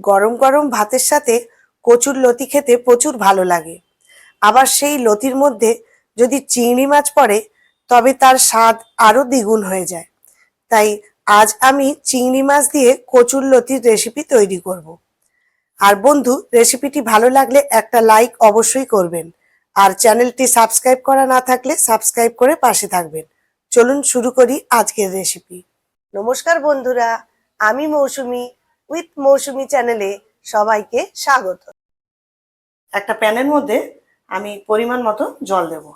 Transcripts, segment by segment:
গরম গরম ভাতের সাথে কচুর লতি খেতে প্রচুর ভালো লাগে। আবার সেই লতির মধ্যে যদি চিংড়ি মাছ পড়ে, তবে তার স্বাদ আরও দ্বিগুণ হয়ে যায়। তাই আজ আমি চিংড়ি মাছ দিয়ে কচুর লতির রেসিপি তৈরি করব। আর বন্ধু রেসিপিটি ভালো লাগলে একটা লাইক অবশ্যই করবেন। আর চ্যানেলটি সাবস্ক্রাইব করা না থাকলে সাবস্ক্রাইব করে পাশে থাকবেন। চলুন শুরু করি আজকের রেসিপি নমস্কার বন্ধুরা, আমি মৌসুমি। উইথ মৌসুমি চ্যানেলে সবাইকে স্বাগত। একটা প্যানের মধ্যে আমি পরিমাণ মতো জল দেব।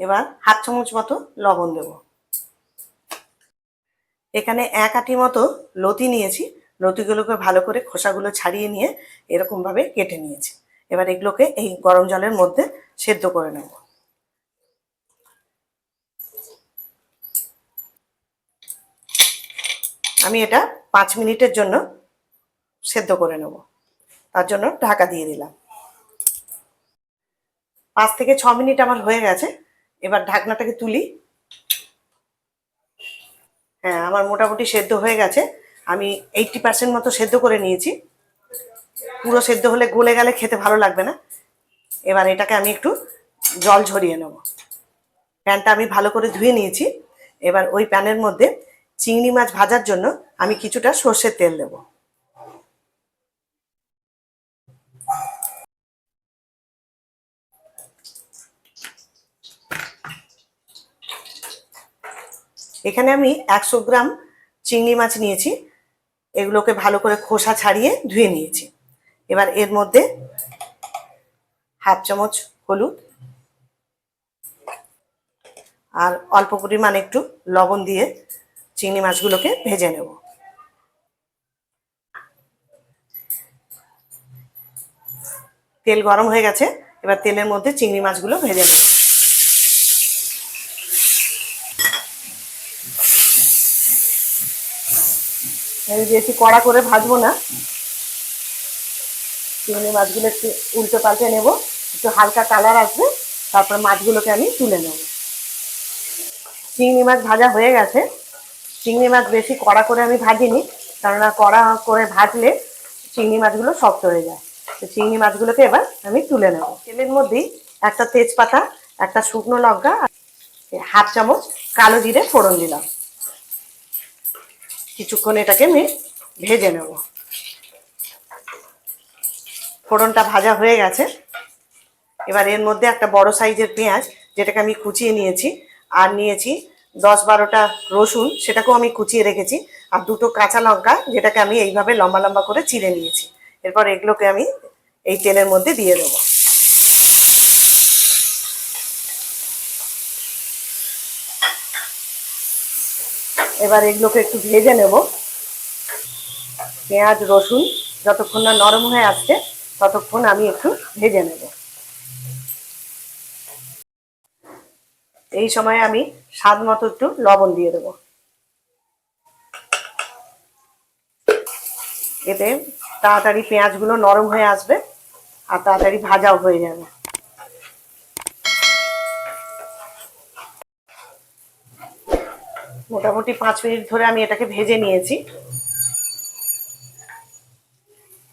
এবার হাত চামচ মতো লবণ দেব। এখানে এক আটি মতো লতি নিয়েছি। লতিগুলোকে ভালো করে খোসাগুলো ছাড়িয়ে নিয়ে এরকম ভাবে কেটে নিয়েছি। এবার এগুলোকে এই গরম জলের মধ্যে সেদ্ধ করে নেব। আমি এটা পাঁচ মিনিটের জন্য সেদ্ধ করে নেব। তার জন্য ঢাকা দিয়ে দিলাম। পাঁচ থেকে ছ মিনিট আমার হয়ে গেছে। এবার ঢাকনাটাকে তুলি। হ্যাঁ আমার মোটামুটি সেদ্ধ হয়ে গেছে। আমি এইটটি পার্সেন্ট মতো সেদ্ধ করে নিয়েছি। পুরো সেদ্ধ হলে গলে গেলে খেতে ভালো লাগবে না। এবার এটাকে আমি একটু জল ঝরিয়ে নেব। প্যানটা আমি ভালো করে ধুয়ে নিয়েছি। এবার ওই প্যানের মধ্যে চিংড়ি মাছ ভাজার জন্য আমি কিছুটা সর্ষের তেল দেব। এখানে আমি একশো গ্রাম চিংড়ি মাছ নিয়েছি। এগুলোকে ভালো করে খোসা ছাড়িয়ে ধুয়ে নিয়েছি। এবার এর মধ্যে হাফ চামচ হলুদ আর অল্প পরিমাণ একটু লবণ দিয়ে চিংড়ি মাছগুলোকে ভেজে নেব। তেল গরম হয়ে গেছে, এবার তেলের মধ্যে চিংড়ি মাছগুলো ভেজে নেব। আমি বেশি কড়া করে ভাজবো না। চিংড়ি মাছগুলো একটু উল্টো পাল্টে নেব, একটু হালকা কালার আসবে, তারপর মাছগুলোকে আমি তুলে নেব। চিংড়ি মাছ ভাজা হয়ে গেছে চিংড়ি মাছ বেশি কড়া করে আমি ভাজিনি, কেননা কড়া করে ভাজলে চিংড়ি মাছগুলো শক্ত হয়ে যায়। তো চিংড়ি মাছগুলোকে এবার আমি তুলে নেব। তেলের মধ্যেই একটা তেজপাতা, একটা শুকনো লঙ্কা, হাফ চামচ কালো জিরে ফোড়ন দিলাম। কিছুক্ষণ এটাকে আমি ভেজে নেব। ফোড়নটা ভাজা হয়ে গেছে। এবার এর মধ্যে একটা বড় সাইজের পেঁয়াজ, যেটাকে আমি কুচিয়ে নিয়েছি, আর নিয়েছি দশ বারোটা রসুন সেটাকেও আমি কুচিয়ে রেখেছি আর দুটো কাঁচা লঙ্কা যেটাকে আমি এইভাবে লম্বা লম্বা করে চিড়ে নিয়েছি। এরপর এগুলোকে আমি এই তেলের মধ্যে দিয়ে দেবো। এবার এগুলোকে একটু ভেজে নেব। পেঁয়াজ, রসুন যতক্ষণ না নরম হয়ে আসছে ততক্ষণ আমি একটু ভেজে নেব। এই সময় আমি স্বাদ মতো একটু লবণ দিয়ে দেব। এতে তাড়াতাড়ি পেঁয়াজগুলো নরম হয়ে আসবে আর তাড়াতাড়ি ভাজাও হয়ে যাবে। মোটামুটি পাঁচ মিনিট ধরে আমি এটাকে ভেজে নিয়েছি।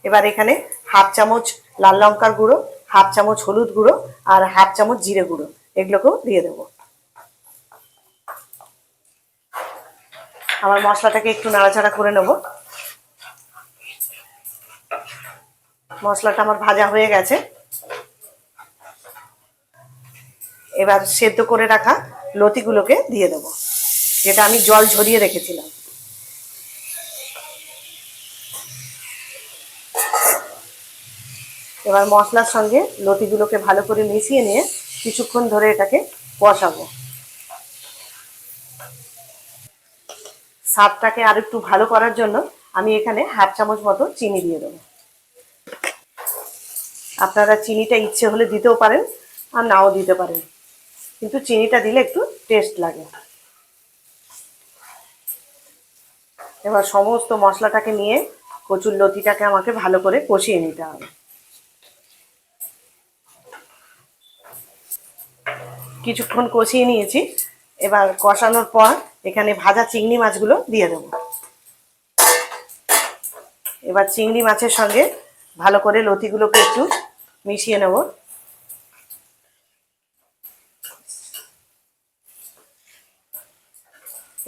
এবার এখানে হাফ চামচ লাল লঙ্কার গুঁড়ো, হাফ চামচ হলুদ গুঁড়ো আর হাফ চামচ জিরে গুঁড়ো, এগুলোকেও দিয়ে দেবো। আমার মশলাটাকে একটু নাড়াচাড়া করে নেব। মশলাটা আমার ভাজা হয়ে গেছে। এবার সেদ্ধ করে রাখা লতিগুলোকে দিয়ে দেবো, যেটা আমি জল ঝরিয়ে রেখেছিলাম। এবার মশলার সঙ্গে লতিগুলোকে ভালো করে মিশিয়ে নিয়ে কিছুক্ষণ ধরে এটাকে কষাবো। স্বাদটাকে আর একটু ভালো করার জন্য আমি এখানে হাফ চামচ মতো চিনি দিয়ে দেবো। আপনারা চিনিটা ইচ্ছে হলে দিতেও পারেন আর নাও দিতে পারেন। কিন্তু চিনিটা দিলে একটু টেস্ট লাগে। এবার সমস্ত মশলাটাকে নিয়ে কচুর লতিটাকে আমাকে ভালো করে কষিয়ে নিতে হবে। কিছুক্ষণ কষিয়ে নিয়েছি। এবার কষানোর পর এখানে ভাজা চিংড়ি মাছগুলো দিয়ে দেবো। এবার চিংড়ি মাছের সঙ্গে ভালো করে লতিগুলোকে একটু মিশিয়ে নেব।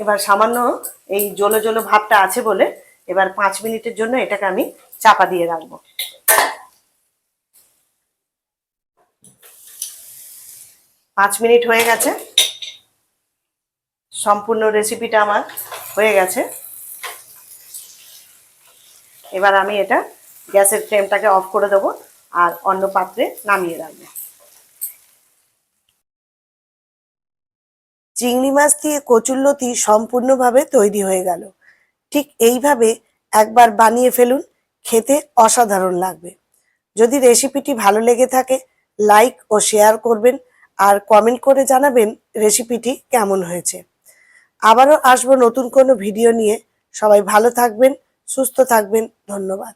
এবার সামান্য এই জলো জলো ভাবটা আছে বলে এবার পাঁচ মিনিটের জন্য এটাকে আমি চাপা দিয়ে রাখব। পাঁচ মিনিট হয়ে গেছে। সম্পূর্ণ রেসিপিটা আমার হয়ে গেছে। এবার আমি এটা গ্যাসের ফ্লেমটাকে অফ করে দেবো আর অন্য পাত্রে নামিয়ে রাখব। চিংড়ি মাছ দিয়ে কচুরলতি সম্পূর্ণভাবে তৈরি হয়ে গেল। ঠিক এইভাবে একবার বানিয়ে ফেলুন, খেতে অসাধারণ লাগবে। যদি রেসিপিটি ভালো লেগে থাকে লাইক ও শেয়ার করবেন আর কমেন্ট করে জানাবেন রেসিপিটি কেমন হয়েছে। আবারও আসব নতুন কোনো ভিডিও নিয়ে। সবাই ভালো থাকবেন সুস্থ থাকবেন ধন্যবাদ।